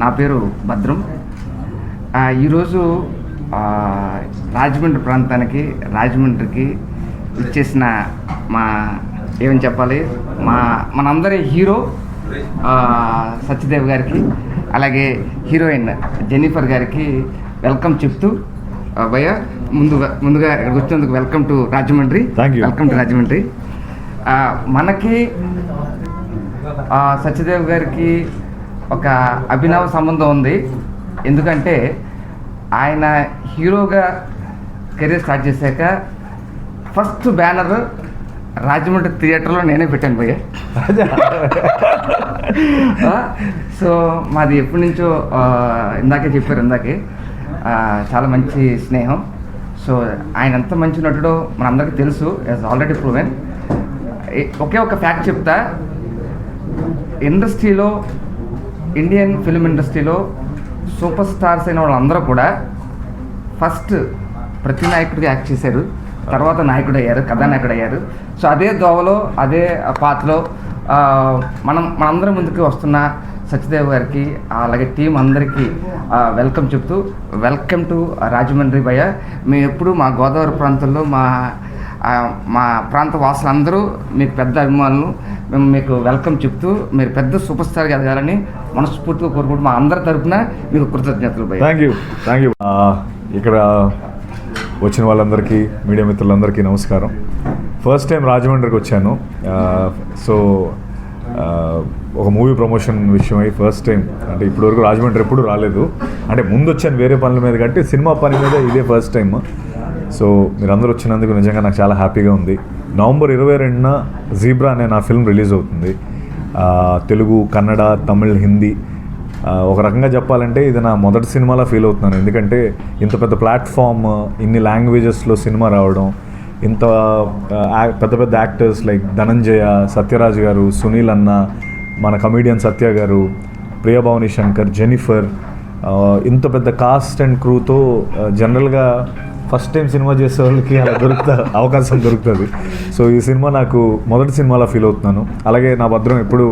నా పేరు భద్రం. ఈరోజు రాజమండ్రి ప్రాంతానికి రాజమండ్రికి ఇచ్చేసిన మా ఏమని చెప్పాలి? మా మనందరి హీరో సత్యదేవ్ గారికి అలాగే హీరోయిన్ జెన్నిఫర్ గారికి వెల్కమ్ చెప్తూ ఆ, భయ్య ముందుగా ముందుగా ఇక్కడికి వచ్చినందుకు welcome to Rajahmundry. Welcome to Rajahmundry. మనకి సత్యదేవ్ గారికి ఒక అభినవ సంబంధం ఉంది. ఎందుకంటే ఆయన హీరోగా కెరీర్ స్టార్ట్ చేశాక ఫస్ట్ బ్యానర్ రాజమండ్రి థియేటర్లో నేనే పెట్టాను భయ్య సో మాది ఎప్పటి నుంచో ఇందాకే చెప్పారు ఇందాకే. చాలా మంచి స్నేహం. సో ఆయన ఎంత మంచి నటుడో మనందరికీ తెలుసు. యాజ్ ఆల్రెడీ ప్రూవెన్ ఒకే ఒక ఫ్యాక్ట్ చెప్తా. ఇండస్ట్రీలో ఇండియన్ ఫిలిం ఇండస్ట్రీలో సూపర్ స్టార్స్ అయిన వాళ్ళందరూ కూడా ఫస్ట్ ప్రతి నాయకుడిగా యాక్ట్ చేశారు. తర్వాత నాయకుడు అయ్యారు కథానాయకుడు అయ్యారు సో అదే దోవలో అదే పాత్రలో మనం మనందరం ముందుకు వస్తున్న సత్యదేవ్ గారికి అలాగే టీం అందరికీ వెల్కమ్ చెప్తూ వెల్కమ్ టు రాజమండ్రి భయ్య. మేము ఎప్పుడు మా గోదావరి ప్రాంతంలో మా మా ప్రాంత వాసులందరూ మీకు పెద్ద అభిమానులు మేము మీకు వెల్కమ్ చెప్తూ మీరు పెద్ద సూపర్ స్టార్ ఎదగాలని మనస్ఫూర్తిగా కోరుకుంటూ మా అందరి తరఫున మీకు కృతజ్ఞతలు థ్యాంక్ యూ థ్యాంక్ యూ ఇక్కడ వచ్చిన వాళ్ళందరికీ మీడియా మిత్రులందరికీ నమస్కారం. ఫస్ట్ టైం రాజమండ్రికి వచ్చాను. సో ఒక మూవీ ప్రమోషన్ విషయమై ఫస్ట్ టైం అంటే ఇప్పటివరకు రాజమండ్రి ఎప్పుడు రాలేదు. అంటే ముందు వచ్చాను వేరే పనుల మీద కంటే సినిమా పని మీద ఇదే ఫస్ట్ టైం సో మీరందరూ వచ్చినందుకు నిజంగా నాకు చాలా హ్యాపీగా ఉంది. నవంబర్ ఇరవై రెండున జీబ్రా అనే నా ఫిల్మ్ రిలీజ్ అవుతుంది. తెలుగు కన్నడ తమిళ్ హిందీ ఒక రకంగా చెప్పాలంటే ఇది నా మొదటి సినిమాలా ఫీల్ అవుతున్నాను. ఎందుకంటే ఇంత పెద్ద ప్లాట్ఫామ్ ఇన్ని లాంగ్వేజెస్లో సినిమా రావడం ఇంత పెద్ద పెద్ద యాక్టర్స్ లైక్ ధనంజయ సత్యరాజ్ గారు సునీల్ అన్న మన కమీడియన్ సత్య గారు ప్రియభావని శంకర్ జెనిఫర్ ఇంత పెద్ద కాస్ట్ అండ్ క్రూతో జనరల్గా ఫస్ట్ టైం సినిమా చేసే వాళ్ళకి అలా దొరుకుతా అవకాశం దొరుకుతుంది. సో ఈ సినిమా నాకు మొదటి సినిమాలా ఫీల్ అవుతున్నాను. అలాగే నా భద్రం ఎప్పుడు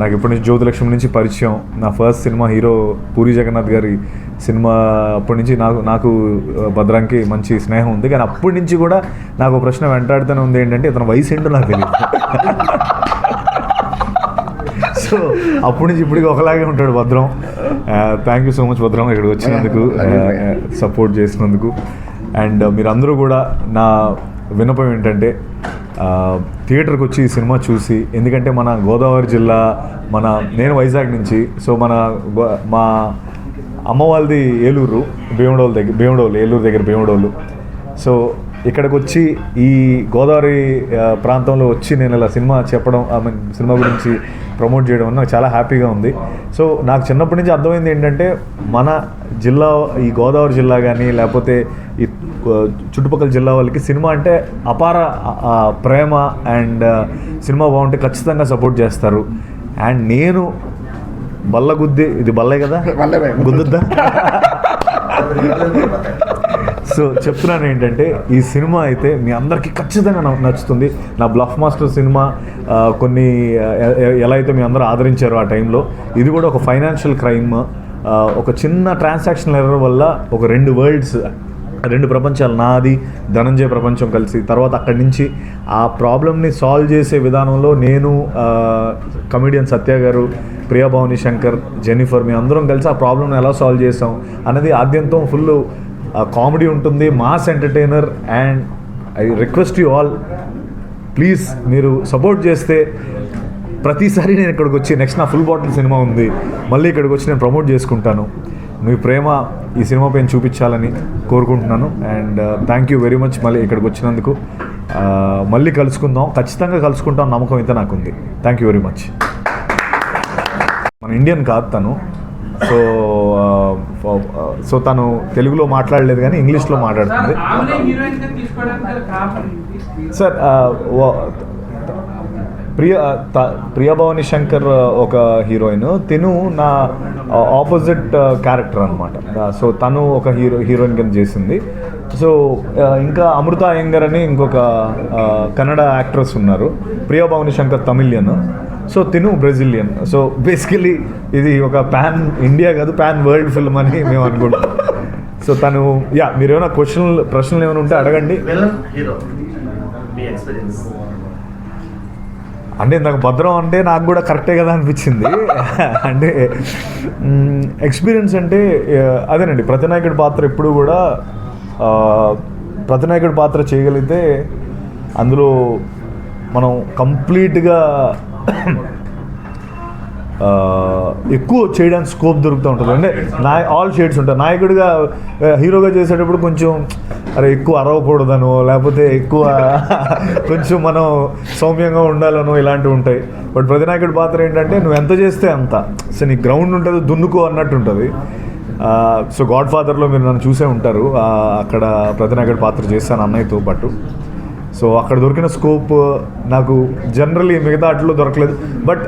నాకు ఎప్పటి నుంచి జ్యోతిలక్ష్మి నుంచి పరిచయం నా first cinema hero Puri Jagannadh గారి సినిమా అప్పటి నుంచి నాకు నాకు భద్రానికి మంచి స్నేహం ఉంది. కానీ అప్పటి నుంచి కూడా నాకు ఒక ప్రశ్న వెంటాడుతూనే ఉంది. ఏంటంటే ఇతను వయసు ఏంటో నాకు తెలియదు సో అప్పటి నుంచి ఇప్పటికి ఒకలాగే ఉంటాడు భద్రం. థ్యాంక్ యూ సో మచ్ భద్రం ఇక్కడికి వచ్చినందుకు సపోర్ట్ చేసినందుకు. అండ్ మీరందరూ కూడా నా విన్నపం ఏంటంటే థియేటర్కి వచ్చి ఈ సినిమా చూసి ఎందుకంటే మన గోదావరి జిల్లా మన నేను వైజాగ్ నుంచి సో మన మా అమ్మ వాళ్ళది ఏలూరు భీమడోలు దగ్గర భీమడోలు ఏలూరు దగ్గర భీమడోలు. సో ఇక్కడికి వచ్చి ఈ గోదావరి ప్రాంతంలో వచ్చి నేను ఇలా సినిమా చెప్పడం ఐ మీన్ సినిమా గురించి ప్రమోట్ చేయడం అన్న నాకు చాలా హ్యాపీగా ఉంది. సో నాకు చిన్నప్పటి నుంచి అర్థమైంది ఏంటంటే మన జిల్లా ఈ గోదావరి జిల్లా కానీ లేకపోతే ఈ చుట్టుపక్కల జిల్లా వాళ్ళకి సినిమా అంటే అపార ప్రేమ అండ్ సినిమా బాగుంటే ఖచ్చితంగా సపోర్ట్ చేస్తారు. అండ్ నేను బల్ల గుద్ది ఇది బల్లే కదా. గుద్దుద్దా? సో చెప్తున్నాను ఏంటంటే ఈ సినిమా అయితే మీ అందరికీ ఖచ్చితంగా నచ్చుతుంది. నా బ్లఫ్ మాస్టర్ సినిమా కొన్ని ఎలా అయితే మీ అందరూ ఆదరించారో ఆ టైంలో ఇది కూడా ఒక ఫైనాన్షియల్ క్రైమ్ ఒక చిన్న ట్రాన్సాక్షన్ ఎర్రర్ వల్ల ఒక రెండు వరల్డ్స్ రెండు ప్రపంచాలు నాది ధనంజయ ప్రపంచం కలిసి తర్వాత అక్కడి నుంచి ఆ ప్రాబ్లమ్ని సాల్వ్ చేసే విధానంలో నేను కమిడియన్ సత్య గారు ప్రియా భవాని శంకర్ జెన్నిఫర్ మీ అందరం కలిసి ఆ ప్రాబ్లమ్ని ఎలా సాల్వ్ చేసాం అనేది ఆద్యంతం ఫుల్ కామెడీ ఉంటుంది mass entertainer and I request you all please మీరు సపోర్ట్ చేస్తే ప్రతిసారి నేను ఇక్కడికి వచ్చి నెక్స్ట్ నా ఫుల్ బాటిల్ సినిమా ఉంది మళ్ళీ ఇక్కడికి వచ్చి నేను ప్రమోట్ చేసుకుంటాను. మీ ప్రేమ ఈ సినిమా పైన చూపించాలని కోరుకుంటున్నాను and thank you very much మళ్ళీ ఇక్కడికి వచ్చినందుకు. Uh, మళ్ళీ కలుసుకుందాం ఖచ్చితంగా కలుసుకుంటాం నమ్మకం అయితే నాకు ఉంది థ్యాంక్ యూ వెరీ మచ్ మన ఇండియన్ కాదు తను. సో సో తను తెలుగులో మాట్లాడలేదు కానీ ఇంగ్లీష్లో మాట్లాడుతుంది? సార్ ప్రియ ప్రియభవాని శంకర్ ఒక హీరోయిన్. తిను నా ఆపోజిట్ క్యారెక్టర్ అనమాట సో తను ఒక హీరో హీరోయిన్ కింద చేసింది. సో ఇంకా అమృత అయ్యంగర్ అని ఇంకొక కన్నడ యాక్ట్రెస్ ఉన్నారు. ప్రియభవాని శంకర్ తమిళియన్. సో తిను బ్రెజిలియన్. సో బేసికలీ ఇది ఒక పాన్ ఇండియా కాదు పాన్ వరల్డ్ ఫిల్మ్ అని మేము అనుకుంటాం. సో తను యా మీరు ఏమైనా క్వశ్చన్లు ప్రశ్నలు ఏమైనా ఉంటే అడగండి. అంటే ఇందాక భద్రం అంటే నాకు కూడా కరెక్టే కదా అనిపించింది. అంటే ఎక్స్పీరియన్స్ అంటే అదేనండి ప్రతినాయకుడి పాత్ర ఎప్పుడు కూడా ప్రతినాయకుడి పాత్ర చేయగలిగితే అందులో మనం కంప్లీట్గా ఎక్కువ చేయడానికి స్కోప్ దొరుకుతూ ఉంటుంది. అంటే నా ఆల్ షేడ్స్ ఉంటాయి. నాయకుడిగా హీరోగా చేసేటప్పుడు కొంచెం అరే ఎక్కువ అరవకూడదనో లేకపోతే ఎక్కువ కొంచెం మనం సౌమ్యంగా ఉండాలనో ఇలాంటివి ఉంటాయి. బట్ ప్రతినాయకుడి పాత్ర ఏంటంటే నువ్వు ఎంత చేస్తే అంత. సో నీ గ్రౌండ్ ఉంటుంది దున్నుకో అన్నట్టు ఉంటుంది. సో గాడ్ ఫాదర్లో మీరు నన్ను చూసే ఉంటారు. అక్కడ ప్రతినాయకుడి పాత్ర చేస్తాను అన్నయ్యతో పాటు. సో అక్కడ దొరికిన స్కోప్ నాకు జనరల్లీ మిగతా వాటిలో దొరకలేదు. బట్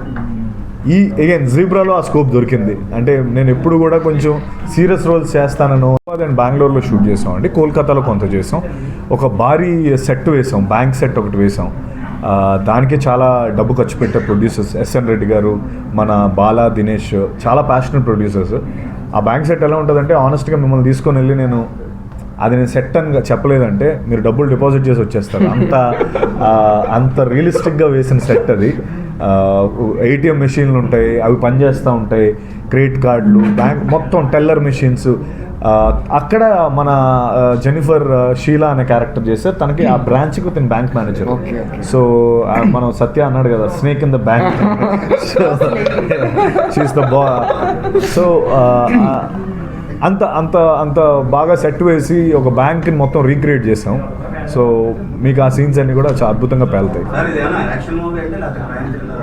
ఈ అగైన్ జీబ్రాలో ఆ స్కోప్ దొరికింది. అంటే నేను ఎప్పుడు కూడా కొంచెం సీరియస్ రోల్స్ చేస్తానను నేను బెంగళూరులో షూట్ చేసాం అండి కోల్కతాలో కొంత చేసాం. ఒక భారీ సెట్ వేసాం బ్యాంక్ సెట్ ఒకటి వేసాం. దానికి దానికే చాలా డబ్బు ఖర్చు పెట్టే ప్రొడ్యూసర్స్ ఎస్ఎన్ రెడ్డి గారు మన బాలా దినేష్ చాలా ప్యాషనెట్ ప్రొడ్యూసర్స్ ఆ బ్యాంక్ సెట్ ఎలా ఉంటుందంటే ఆనెస్ట్గా మిమ్మల్ని తీసుకొని వెళ్ళి నేను అది నేను సెట్ అని చెప్పలేదంటే మీరు డబ్బులు డిపాజిట్ చేసి వచ్చేస్తారు. అంత అంత రియలిస్టిక్గా వేసిన సెట్ అది. ఏటీఎం మెషిన్లు ఉంటాయి అవి పనిచేస్తూ ఉంటాయి. క్రెడిట్ కార్డులు బ్యాంక్ మొత్తం టెల్లర్ మెషిన్స్ అక్కడ మన జెనిఫర్ షీలా అనే క్యారెక్టర్ చేస్తే తనకి ఆ బ్రాంచ్కి తిన బ్యాంక్ మేనేజర్. సో మనం సత్య అన్నాడు కదా snake in the bank she's the బా సో అంత అంత అంత బాగా సెట్ వేసి ఒక బ్యాంక్ని మొత్తం రీక్రియేట్ చేసాం. సో మీకు ఆ సీన్స్ అన్ని కూడా చాలా అద్భుతంగా పేలుతాయి. సార్ ఇది ఏమైనా యాక్షన్ మూవీ అంటే లేకపోతే crime thriller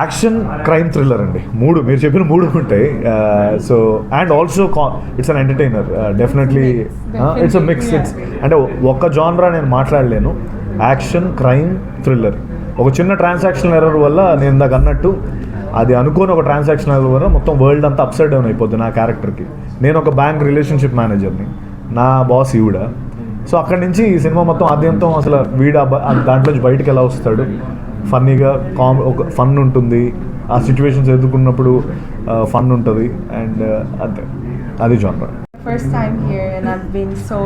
action crime thriller అండి. మూడు మీరు చెప్పిన మూడు ఉంటాయి. So and also it's an entertainer. Definitely it's a mix it's అంటే ఒక్క జాన్రా నేను మాట్లాడలేను. Action crime thriller. ఒక చిన్న ట్రాన్సాక్షన్ ఎర్రర్ వల్ల నేను ఇందాక అన్నట్టు అది అనుకోని ఒక ట్రాన్సాక్షన్ వల్ల మొత్తం వరల్డ్ అంతా అప్సైడ్ డౌన్ అయిపోద్ది నా క్యారెక్టర్కి నేను ఒక బ్యాంక్ రిలేషన్షిప్ మేనేజర్ని నా. బాస్ ఈవిడ. సో అక్కడి నుంచి ఈ సినిమా మొత్తం ఆద్యంతం అసలు వీడు దాంట్లో నుంచి బయటకు ఎలా వస్తాడు? ఫన్నీగా కామ్ ఒక ఫన్ ఉంటుంది. ఆ సిచ్యువేషన్స్ ఎదుర్కొన్నప్పుడు ఫన్ ఉంటుంది. అండ్ uh, అంతే అది. Genre first time here and I been so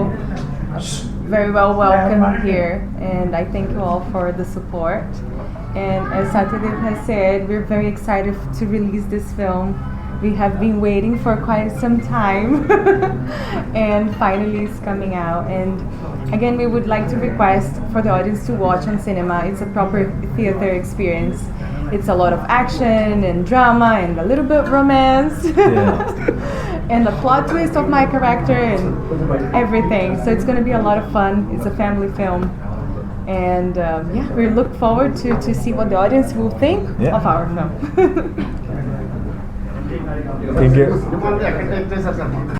very well welcome here and I thank you all for the. And as Satyadev has said, we're very excited to release this film. We have been waiting for quite some time and finally it's coming out. And again, we would like to request for the audience to watch on cinema. It's a proper theater experience. It's a lot of action and drama and a little bit of romance. and the plot twist of my character and everything. So it's going to be a lot of fun. It's a family film and um, yeah, we look forward to, to see what the audience will think yeah. of our film. Thank you.